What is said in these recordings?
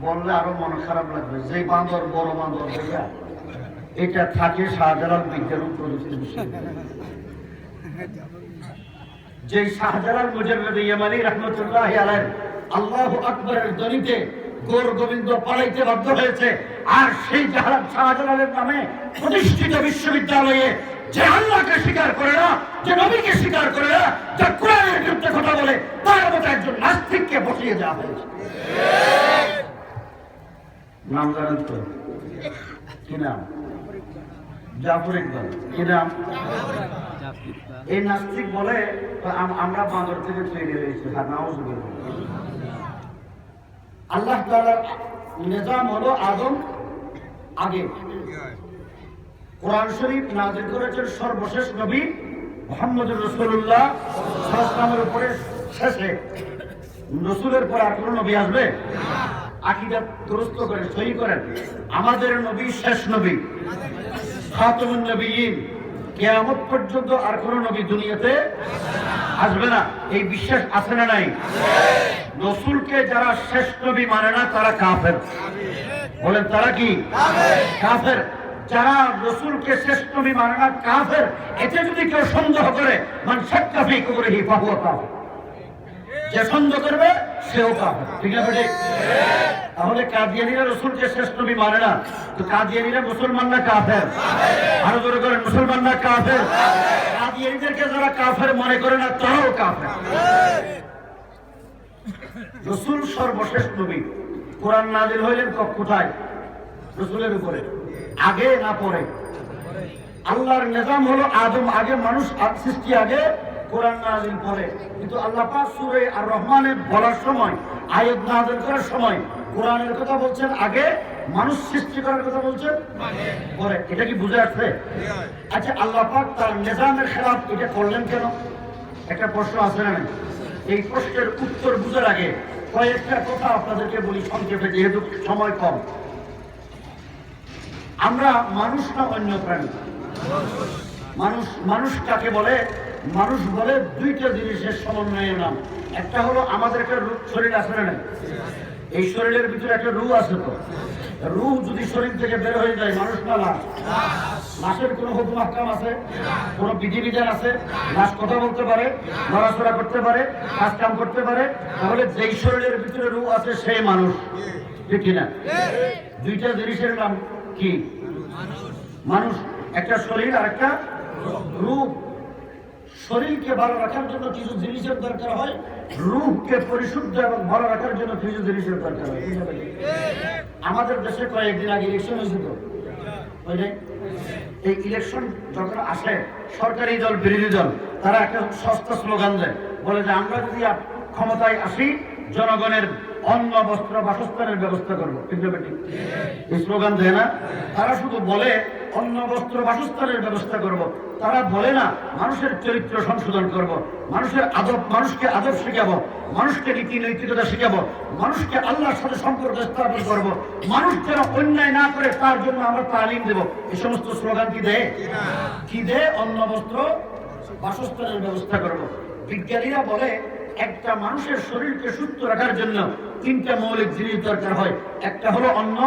বললে আরও মন খারাপ লাগবে। যে বান্দর বড় বান্দর এটা থাকে শাহজালাল বিজ্ঞান প্রযুক্তি যে শাহজালাল মুজাল্লাদ ইয়ামানি রহমতুল্লাহ আলাইহ আল্লাহ আকবরের ধ্বনিতে গোর গোবিন্দ পালাইতে বাধ্য হয়েছে। আর সেই জাহাজ শাহজালালের নামে প্রতিষ্ঠিত বিশ্ববিদ্যালয়ে যে আল্লাহকে স্বীকার করে না, যে নবীকে স্বীকার করে না, যে কোরআনের বিরুদ্ধে কথা বলে, তার মতো একজন নাস্তিককে বসিয়ে দেওয়া হয়েছে। নাম জানেন তো? কি নাম? জাফর ইকবাল। কি নাম? এই নাস্তিক বলে আমরা বাঁদর থেকে তৈরি হয়েছি হ্যাঁ নাউজুবিল্লাহ। আল্লাহ তাআলার নিজাম হলো আদম আগে। কোরআন শরীফ নাজিল করেছেন সর্বশেষ নবী মোহাম্মদ রসুল্লাহ সাল্লামের উপরে শেষে। রসুলের পর আর কোনো নবী আসবে? আকিদা দুরস্ত করে সহি করেন। আমাদের নবী শেষ নবী। খাতমুন নবীন কেয়ামত পর্যন্ত আর কোন নবী দুনিয়াতে আসবে না। এই বিশ্বাস আছে না নাই? রসুলকে যারা শেষ নবী মানে না, তারা কাফের। বলেন, তারা কি? কাফের। যারা রসুলকে শেষ নবী মানে না, কাফের। এতে যদি কেউ সন্দেহ করে, মান কাফি করে হি পাবো যে সন্দেহ করবে সেও কাফের ঠিক তাহলে কাদিয়ানিরা রসুলকে নবী মানে না। তো কাদিয়ানিরা মুসলমান না কাফের। আরও জোরে মুসলমান না কাফের। কাদিয়ানিদেরকে যারা কাফের মনে করে না, তারাও কাফের। রসুল কোরআন হইলেন কোথায়? রসুলের উপরে। আগে না পরে? আল্লাহর নিজাম হলো আদম। আগে মানুষ সৃষ্টি আগে কোরআন নাজিল পরে কিন্তু আল্লাহ পাক সূরা আর রহমানে বলার সময়, আয়াত নাজিল করার সময় কোরআনের কথা বলছেন আগে, মানুষ সৃষ্টি করার কথা বলছেন পরে। এটা কি বুঝে আসছে আচ্ছা আল্লাহ পাক তার নিজামের খেলাফ এটা করলেন কেন? একটা প্রশ্ন আছে না এই প্রশ্নের উত্তর বুঝার আগে কয়েকটা কথা আপনাদেরকে বলি সংক্ষেপে, যেহেতু সময় কম। আমরা মানুষ না অন্য প্রাণী? মানুষ মানুষ কাকে বলে? মানুষ বলে দুইটা জিনিসের সমন্বয়ের নাম। একটা হলো আমাদের একটা শরীর আছে না এই শরীরের ভিতরে একটা রু আছে তো। রু যদি শরীর থেকে বের হয়ে যায়, মানুষ না লাশ লাশের কোনো হুকুম আহকাম আছে? কোনো বিধিবিধান আছে? লাশ কথা বলতে পারে, নড়াচড়া করতে পারে, কাজ কাম করতে পারে, তাহলে যেই শরীরের ভিতরে রু আছে, সেই মানুষ। ঠিক কিনা দুইটা জিনিসের নাম কি? মানুষ, একটা শরীর আর একটা রূপ শরীরকে ভালো রাখার জন্য কিছু জিনিসের দরকার হয়, রূপকে পরিশুদ্ধ এবং ভালো রাখার জন্য কিছু জিনিসের দরকার হয়। আমাদের দেশে কয়েকদিন আগে ইলেকশন হয়েছিল। হয়? এই ইলেকশন যখন আসে, সরকারি দল, বিরোধী দল, তারা একটা সস্তা স্লোগান দেয়। বলে যে আমরা যদি ক্ষমতায় আসি জনগণের অন্ন বস্ত্র বাসস্থানের ব্যবস্থা করব কিন্তু স্লোগান দেয় না তারা শুধু বলে, অন্ন বস্ত্র বাসস্থানের ব্যবস্থা করব। তারা বলে না, মানুষের চরিত্র সংশোধন করব। মানুষের আদব, মানুষকে আদব শিখাবো মানুষকে নীতি নৈতিকতা শিখাবো মানুষকে আল্লাহর সাথে সম্পর্ক স্থাপন করব। মানুষ যেন অন্যায় না করে, তার জন্য আমরা তালিম দেব এই সমস্ত স্লোগান কি দেয় কি দেয় অন্ন বস্ত্র বাসস্থানের ব্যবস্থা করব। বিজ্ঞানীরা বলে একটা মানুষের শরীরকে সুস্থ রাখার জন্য তিনটা মৌলিক জিনিস দরকার হয়। একটা হলো অন্ন,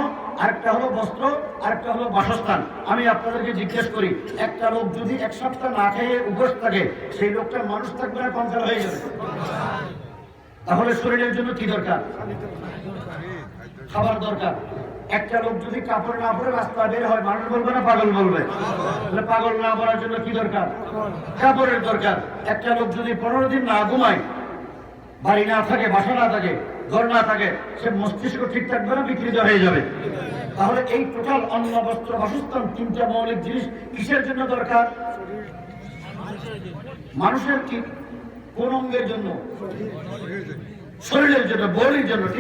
আরেকটা হলো বস্ত্র, আরেকটা হলো বাসস্থান। আমি আপনাদেরকে জিজ্ঞেস করি, একটা লোক যদি এক সপ্তাহ না খেয়ে উপোস থাকে, সেই লোকটা মানুষ থাকবে না, কঙ্কাল হয়ে যাবে? তাহলে শরীরের জন্য কি দরকার? খাবার দরকার। একটা লোক যদি কাপড় না পরে রাস্তা বের হয়, মানুষ বলবে না পাগল বলবে? তাহলে পাগল না বলার জন্য কি দরকার? কাপড়ের দরকার। একটা লোক যদি পনেরো দিন না ঘুমায় বাড়ি না থাকে, বাসা না থাকে, ঘর না থাকে, সে মস্তিষ্ক ঠিক থাকবে না, বিকৃত হয়ে যাবে। তাহলে এই টোটাল অন্ন, বস্ত্র, বাসস্থান, তিনটা মৌলিক জিনিস কিসের জন্য দরকার? মানুষের কি? কোন অঙ্গের জন্য? শরীরের জন্য। বলির জন্য